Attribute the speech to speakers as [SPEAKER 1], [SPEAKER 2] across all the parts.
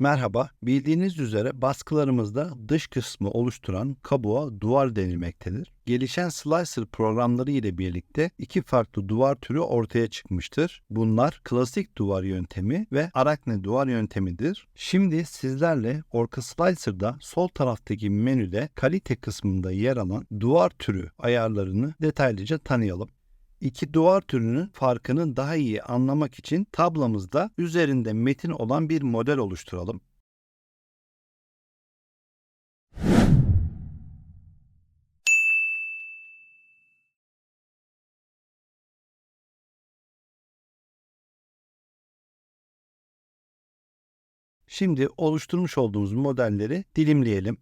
[SPEAKER 1] Merhaba, bildiğiniz üzere baskılarımızda dış kısmı oluşturan kabuğa duvar denilmektedir. Gelişen slicer programları ile birlikte iki farklı duvar türü ortaya çıkmıştır. Bunlar klasik duvar yöntemi ve arakne duvar yöntemidir. Şimdi sizlerle Orca Slicer'da sol taraftaki menüde kalite kısmında yer alan duvar türü ayarlarını detaylıca tanıyalım. İki duvar türünün farkını daha iyi anlamak için tablamızda üzerinde metin olan bir model oluşturalım. Şimdi oluşturmuş olduğumuz modelleri dilimleyelim.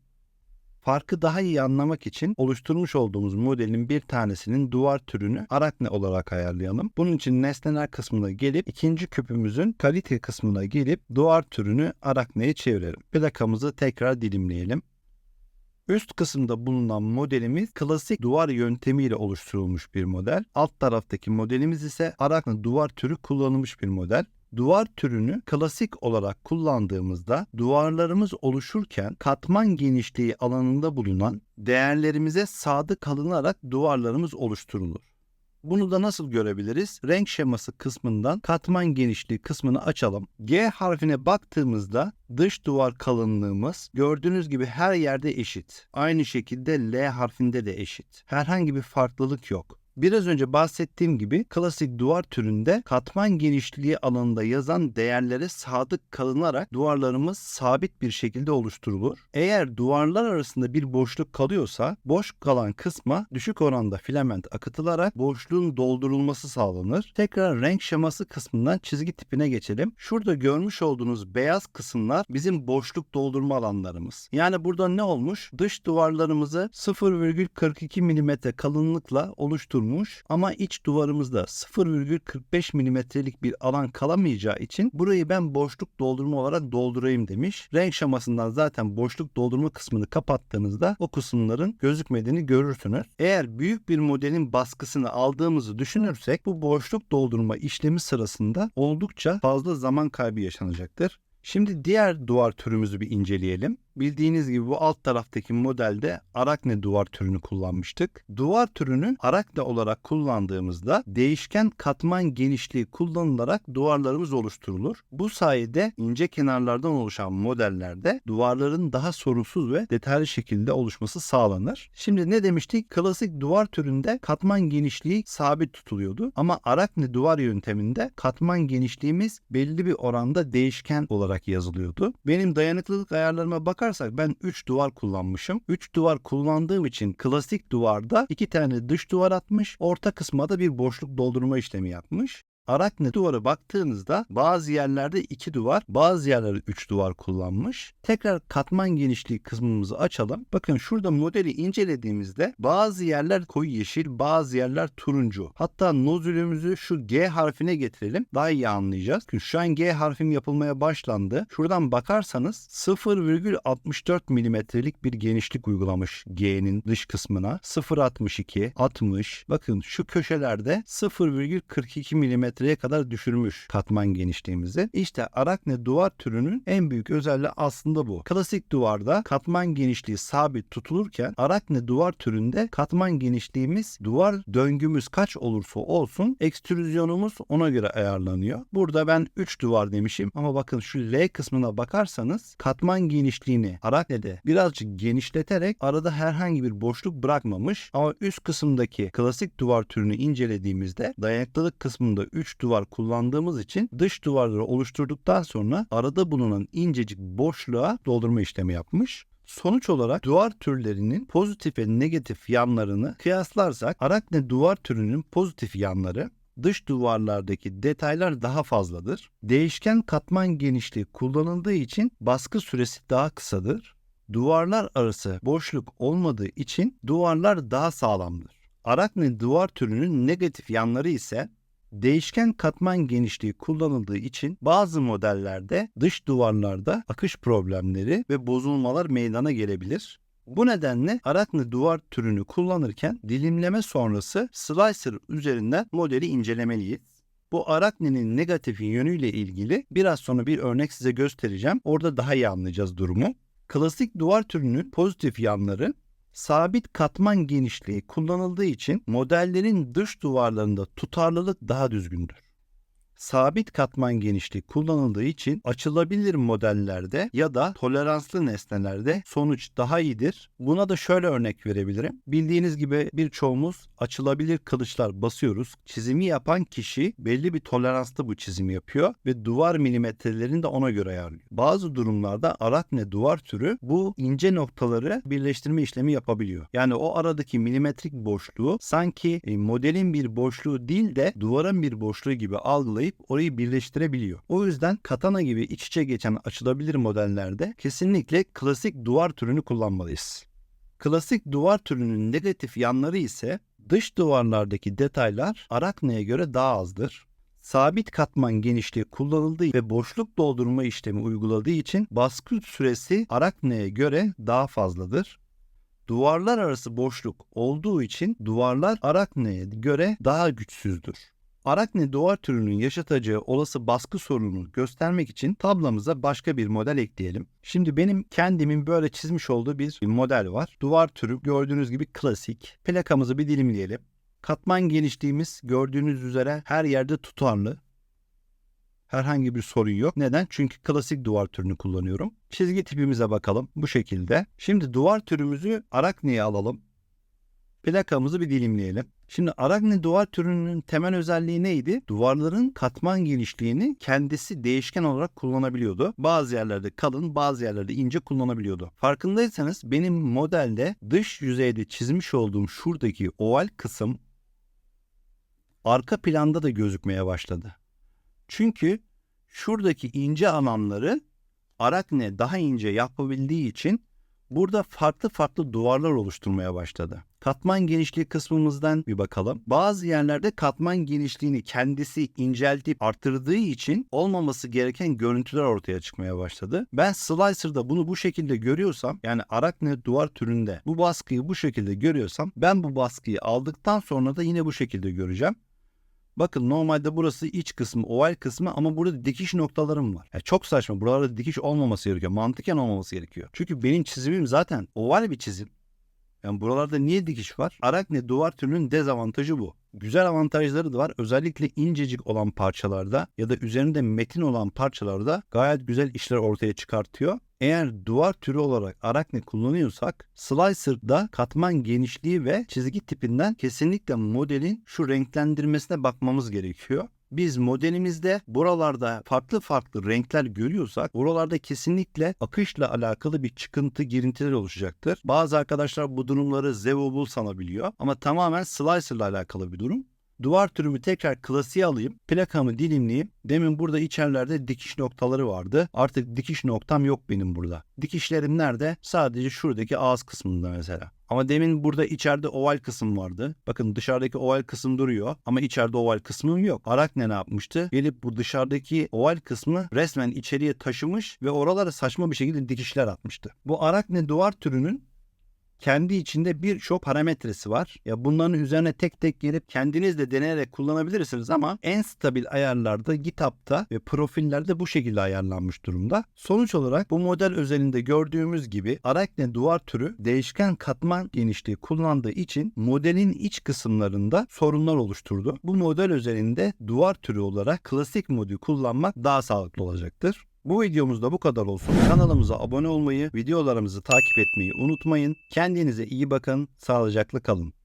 [SPEAKER 1] Farkı daha iyi anlamak için oluşturmuş olduğumuz modelin bir tanesinin duvar türünü arakne olarak ayarlayalım. Bunun için nesneler kısmına gelip ikinci küpümüzün kalite kısmına gelip duvar türünü arakneye çevirelim. Plakamızı tekrar dilimleyelim. Üst kısımda bulunan modelimiz klasik duvar yöntemiyle oluşturulmuş bir model. Alt taraftaki modelimiz ise arakne duvar türü kullanılmış bir model. Duvar türünü klasik olarak kullandığımızda duvarlarımız oluşurken katman genişliği alanında bulunan değerlerimize sadık kalınarak duvarlarımız oluşturulur. Bunu da nasıl görebiliriz? Renk şeması kısmından katman genişliği kısmını açalım. G harfine baktığımızda dış duvar kalınlığımız gördüğünüz gibi her yerde eşit. Aynı şekilde L harfinde de eşit. Herhangi bir farklılık yok. Biraz önce bahsettiğim gibi klasik duvar türünde katman genişliği alanında yazan değerlere sadık kalınarak duvarlarımız sabit bir şekilde oluşturulur. Eğer duvarlar arasında bir boşluk kalıyorsa boş kalan kısma düşük oranda filament akıtılarak boşluğun doldurulması sağlanır. Tekrar renk şeması kısmından çizgi tipine geçelim. Şurada görmüş olduğunuz beyaz kısımlar bizim boşluk doldurma alanlarımız. Yani burada ne olmuş? Dış duvarlarımızı 0,42 mm kalınlıkla oluşturmuş olmuş ama iç duvarımızda 0,45 milimetrelik bir alan kalamayacağı için burayı ben boşluk doldurma olarak doldurayım demiş. Renk şemasından zaten boşluk doldurma kısmını kapattığınızda o kısımların gözükmediğini görürsünüz. Eğer büyük bir modelin baskısını aldığımızı düşünürsek bu boşluk doldurma işlemi sırasında oldukça fazla zaman kaybı yaşanacaktır. Şimdi diğer duvar türümüzü bir inceleyelim. Bildiğiniz gibi bu alt taraftaki modelde arakne duvar türünü kullanmıştık. Duvar türünü arakne olarak kullandığımızda değişken katman genişliği kullanılarak duvarlarımız oluşturulur. Bu sayede ince kenarlardan oluşan modellerde duvarların daha sorunsuz ve detaylı şekilde oluşması sağlanır. Şimdi ne demiştik? Klasik duvar türünde katman genişliği sabit tutuluyordu ama arakne duvar yönteminde katman genişliğimiz belli bir oranda değişken olarak yazılıyordu. Benim dayanıklılık ayarlarıma bakar bakarsak ben 3 duvar kullanmışım. 3 duvar kullandığım için klasik duvarda 2 tane dış duvar atmış. Orta kısma da bir boşluk doldurma işlemi yapmış. Arakne duvara baktığınızda bazı yerlerde iki duvar, bazı yerlerde üç duvar kullanmış. Tekrar katman genişliği kısmımızı açalım. Bakın şurada modeli incelediğimizde bazı yerler koyu yeşil, bazı yerler turuncu. Hatta nozülümüzü şu G harfine getirelim. Daha iyi anlayacağız. Çünkü şu an G harfim yapılmaya başlandı. Şuradan bakarsanız 0,64 milimetrelik bir genişlik uygulamış G'nin dış kısmına. 0,62, 60. Bakın şu köşelerde 0,42 milimetre milimetreye kadar düşürmüş katman genişliğimizi. İşte arakne duvar türünün en büyük özelliği aslında bu. Klasik duvarda katman genişliği sabit tutulurken arakne duvar türünde katman genişliğimiz duvar döngümüz kaç olursa olsun ekstrüzyonumuz ona göre ayarlanıyor. Burada ben 3 duvar demişim ama bakın şu L kısmına bakarsanız katman genişliğini araknede birazcık genişleterek arada herhangi bir boşluk bırakmamış ama üst kısımdaki klasik duvar türünü incelediğimizde dayanıklılık kısmında 3 3 duvar kullandığımız için dış duvarları oluşturduktan sonra arada bulunan incecik boşluğa doldurma işlemi yapmış. Sonuç olarak duvar türlerinin pozitif ve negatif yanlarını kıyaslarsak arakne duvar türünün pozitif yanları dış duvarlardaki detaylar daha fazladır. Değişken katman genişliği kullanıldığı için baskı süresi daha kısadır. Duvarlar arası boşluk olmadığı için duvarlar daha sağlamdır. Arakne duvar türünün negatif yanları ise Değişken katman genişliği kullanıldığı için bazı modellerde dış duvarlarda akış problemleri ve bozulmalar meydana gelebilir. Bu nedenle arakne duvar türünü kullanırken dilimleme sonrası slicer üzerinden modeli incelemeliyiz. Bu araknenin negatif yönüyle ilgili biraz sonra bir örnek size göstereceğim. Orada daha iyi anlayacağız durumu. Klasik duvar türünün pozitif yanları sabit katman genişliği kullanıldığı için modellerin dış duvarlarında tutarlılık daha düzgündür. Sabit katman genişliği kullanıldığı için açılabilir modellerde ya da toleranslı nesnelerde sonuç daha iyidir. Buna da şöyle örnek verebilirim. Bildiğiniz gibi birçoğumuz açılabilir kılıçlar basıyoruz. Çizimi yapan kişi belli bir toleransta bu çizimi yapıyor ve duvar milimetrelerini de ona göre ayarlıyor. Bazı durumlarda arakne duvar türü bu ince noktaları birleştirme işlemi yapabiliyor. Yani o aradaki milimetrik boşluğu sanki e, modelin bir boşluğu değil de duvarın bir boşluğu gibi algılayıp orayı birleştirebiliyor. O yüzden katana gibi iç içe geçen açılabilir modellerde kesinlikle klasik duvar türünü kullanmalıyız. Klasik duvar türünün negatif yanları ise dış duvarlardaki detaylar arakneye göre daha azdır. Sabit katman genişliği kullanıldığı ve boşluk doldurma işlemi uyguladığı için baskı süresi arakneye göre daha fazladır. Duvarlar arası boşluk olduğu için duvarlar arakneye göre daha güçsüzdür. Arakne duvar türünün yaşatacağı olası baskı sorununu göstermek için tablamıza başka bir model ekleyelim. Şimdi benim kendimin böyle çizmiş olduğu bir model var. Duvar türü gördüğünüz gibi klasik. Plakamızı bir dilimleyelim. Katman genişliğimiz gördüğünüz üzere her yerde tutarlı. Herhangi bir sorun yok. Neden? Çünkü klasik duvar türünü kullanıyorum. Çizgi tipimize bakalım. Bu şekilde. Şimdi duvar türümüzü arakneye alalım. Plakamızı bir dilimleyelim. Şimdi arakne duvar türünün temel özelliği neydi? Duvarların katman genişliğini kendisi değişken olarak kullanabiliyordu. Bazı yerlerde kalın, bazı yerlerde ince kullanabiliyordu. Farkındaysanız benim modelde dış yüzeyde çizmiş olduğum şuradaki oval kısım arka planda da gözükmeye başladı. Çünkü şuradaki ince alanları arakne daha ince yapabildiği için burada farklı farklı duvarlar oluşturmaya başladı. Katman genişliği kısmımızdan bir bakalım. Bazı yerlerde katman genişliğini kendisi inceltip arttırdığı için olmaması gereken görüntüler ortaya çıkmaya başladı. Ben slicer'da bunu bu şekilde görüyorsam yani arakne duvar türünde bu baskıyı bu şekilde görüyorsam ben bu baskıyı aldıktan sonra da yine bu şekilde göreceğim. Bakın normalde burası iç kısmı, oval kısmı ama burada dikiş noktalarım var. Yani çok saçma. Buralarda dikiş olmaması gerekiyor. Mantıken olmaması gerekiyor. Çünkü benim çizimim zaten oval bir çizim. Yani buralarda niye dikiş var? Arakne duvar türünün dezavantajı bu. Güzel avantajları da var. Özellikle incecik olan parçalarda ya da üzerinde metin olan parçalarda gayet güzel işler ortaya çıkartıyor. Eğer duvar türü olarak arakne kullanıyorsak slicer'da katman genişliği ve çizgi tipinden kesinlikle modelin şu renklendirmesine bakmamız gerekiyor. Biz modelimizde buralarda farklı farklı renkler görüyorsak buralarda kesinlikle akışla alakalı bir çıkıntı girintiler oluşacaktır. Bazı arkadaşlar bu durumları zevobul sanabiliyor ama tamamen slicer ile alakalı bir durum. Duvar türümü tekrar klasiğe alayım. Plakamı dilimleyeyim. Demin burada içerilerde dikiş noktaları vardı. Artık dikiş noktam yok benim burada. Dikişlerim nerede? Sadece şuradaki ağız kısmında mesela. Ama demin burada içeride oval kısım vardı. Bakın dışarıdaki oval kısım duruyor ama içeride oval kısmım yok. Arakne ne yapmıştı? Gelip bu dışarıdaki oval kısmı resmen içeriye taşımış ve oralara saçma bir şekilde dikişler atmıştı. Bu arakne duvar türünün kendi içinde birçok parametresi var. Ya bunların üzerine tek tek gelip kendiniz de deneyerek kullanabilirsiniz ama en stabil ayarlarda GitHub'da ve profillerde bu şekilde ayarlanmış durumda. Sonuç olarak bu model özelinde gördüğümüz gibi Arakne duvar türü değişken katman genişliği kullandığı için modelin iç kısımlarında sorunlar oluşturdu. Bu model özelinde duvar türü olarak klasik modu kullanmak daha sağlıklı olacaktır. Bu videomuzda bu kadar olsun. Kanalımıza abone olmayı, videolarımızı takip etmeyi unutmayın. Kendinize iyi bakın, sağlıcakla kalın.